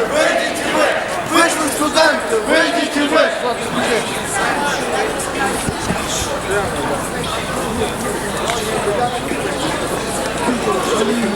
вийдіть ви! Вийшли студенти, вийдіть ви! Честь і